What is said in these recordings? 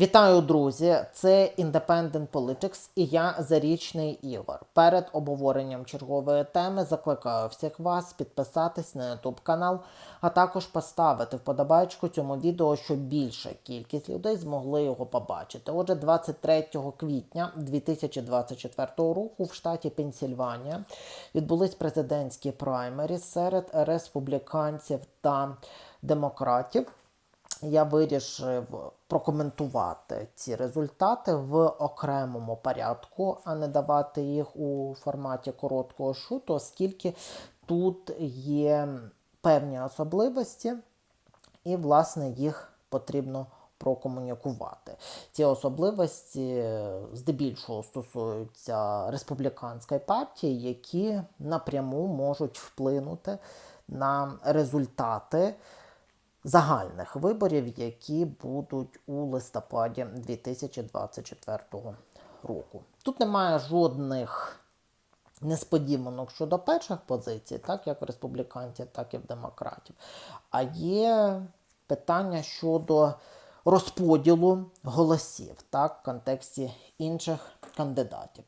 Вітаю, друзі! Це Independent Politics і я Зарічний Ігор. Перед обговоренням чергової теми закликаю всіх вас підписатись на YouTube канал, а також поставити вподобайку цьому відео, щоб більша кількість людей змогли його побачити. Отже, 23 квітня 2024 року в штаті Пенсільванія відбулись президентські праймері серед республіканців та демократів я вирішив прокоментувати ці результати в окремому порядку, а не давати їх у форматі короткого шуту, оскільки тут є певні особливості, і, власне, їх потрібно прокомунікувати. Ці особливості здебільшого стосуються республіканської партії, які напряму можуть вплинути на результати загальних виборів, які будуть у листопаді 2024 року. Тут немає жодних несподіванок щодо перших позицій, так як в республіканців, так і в демократів. А є питання щодо розподілу голосів так, в контексті інших кандидатів.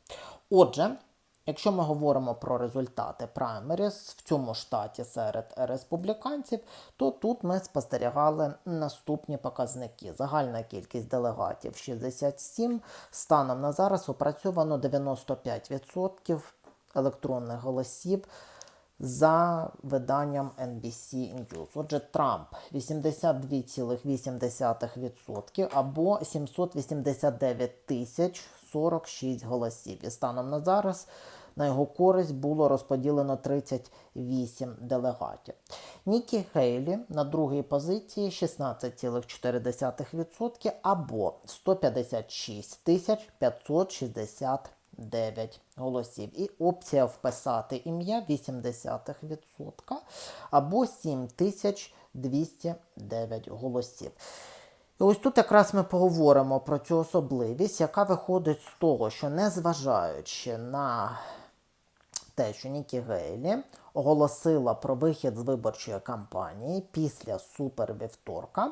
Отже, Якщо ми говоримо про результати праймеріс в цьому штаті серед республіканців, то тут ми спостерігали наступні показники. Загальна кількість делегатів 67. Станом на зараз опрацьовано 95% електронних голосів за виданням NBC News. Отже, Трамп 82,8% або 789 тисяч 46 голосів. І станом на зараз на його користь було розподілено 38 делегатів. Нікі Хейлі на другій позиції 16,4% або 156 тисяч 569 голосів. І опція вписати ім'я 0,8% або 7209 голосів. Ось тут якраз ми поговоримо про цю особливість, яка виходить з того, що незважаючи на те, що Нікі Гейлі оголосила про вихід з виборчої кампанії після супервівторка,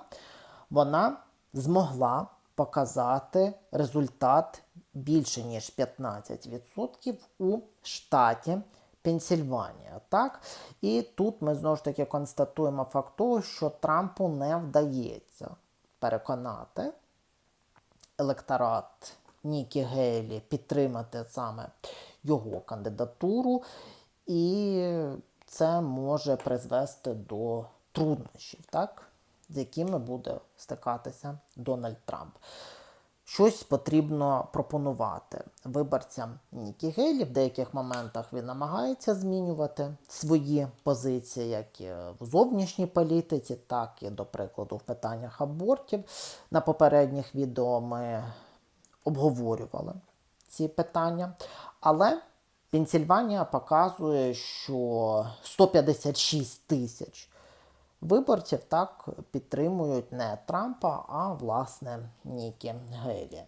вона змогла показати результат більше ніж 15% у штаті Пенсільванія. Так? І тут ми знову ж таки констатуємо факт того, що Трампу не вдається переконати електорат Нікі Гейлі підтримати саме його кандидатуру, і це може призвести до труднощів, так? з якими буде стикатися Дональд Трамп. Щось потрібно пропонувати виборцям Нікі Гейлі. В деяких моментах він намагається змінювати свої позиції, як і в зовнішній політиці, так і, до прикладу, в питаннях абортів. На попередніх відео ми обговорювали ці питання. Але Пенсільванія показує, що 156 тисяч виборців так підтримують не Трампа, а власне Нікі Гейлі.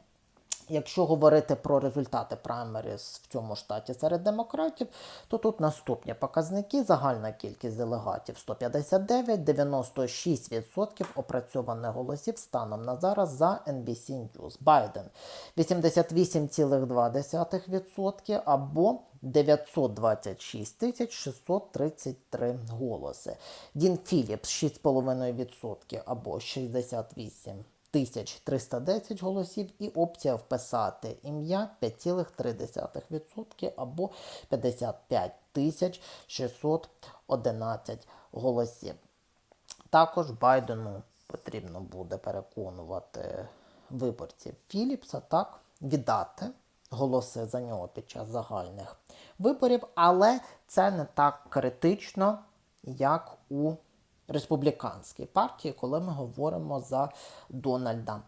Якщо говорити про результати праймеріс в цьому штаті серед демократів, то тут наступні показники. Загальна кількість делегатів 159, 96% опрацьованих голосів станом на зараз за NBC News. Байден 88,2% або 926 тисяч 633 голоси. Дін Філіпс 6,5% або 68 1310 голосів і опція вписати ім'я 5,3% або 55 611 голосів. Також Байдену потрібно буде переконувати виборців Філіпса так, віддати голоси за нього під час загальних виборів, але це не так критично, як у республіканській партії, коли ми говоримо за Дональда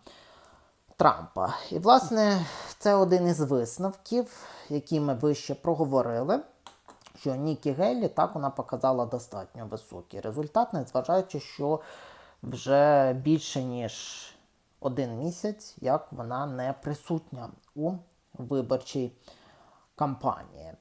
Трампа. І, власне, це один із висновків, які ми вище проговорили. Що Нікі Гейлі так вона показала достатньо високий результат, незважаючи, що вже більше ніж один місяць, як вона не присутня у виборчій кампанії.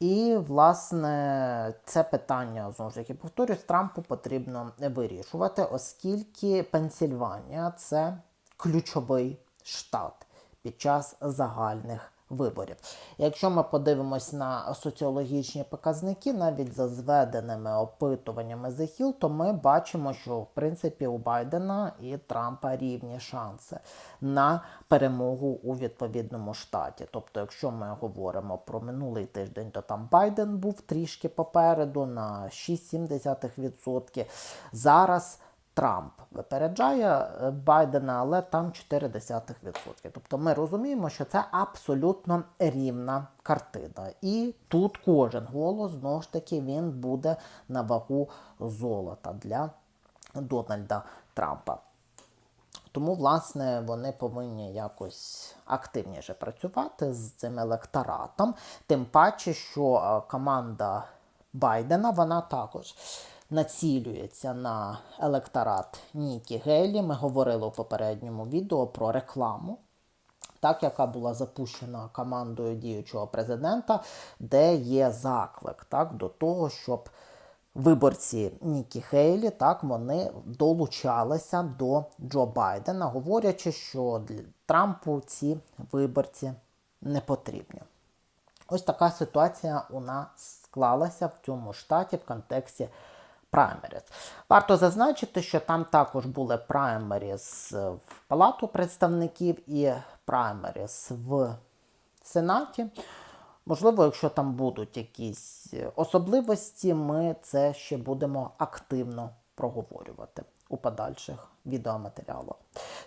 І, власне, це питання, знову ж таки, повторюсь, Трампу потрібно вирішувати, оскільки Пенсільванія це ключовий штат під час загальних виборів. Якщо ми подивимось на соціологічні показники, навіть за зведеними опитуваннями The Hill, то ми бачимо, що в принципі у Байдена і Трампа рівні шанси на перемогу у відповідному штаті. Тобто, якщо ми говоримо про минулий тиждень, то там Байден був трішки попереду на 6,7%. Зараз Трамп випереджає е, Байдена, але там 0,4%. Тобто ми розуміємо, що це абсолютно рівна картина. І тут кожен голос знову ж таки він буде на вагу золота для Дональда Трампа. Тому, власне, вони повинні якось активніше працювати з цим електоратом. Тим паче, що е, команда Байдена вона також націлюється на електорат Нікі Гейлі. Ми говорили у попередньому відео про рекламу. Так, яка була запущена командою діючого президента, де є заклик так, до того, щоб виборці Нікі Хейлі так, вони долучалися до Джо Байдена, говорячи, що для Трампу ці виборці не потрібні. Ось така ситуація у нас склалася в цьому штаті в контексті праймеріс. Варто зазначити, що там також були праймеріс в Палату представників і праймеріс в Сенаті. Можливо, якщо там будуть якісь особливості, ми це ще будемо активно проговорювати у подальших відеоматеріалах.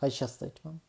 Хай щастить вам!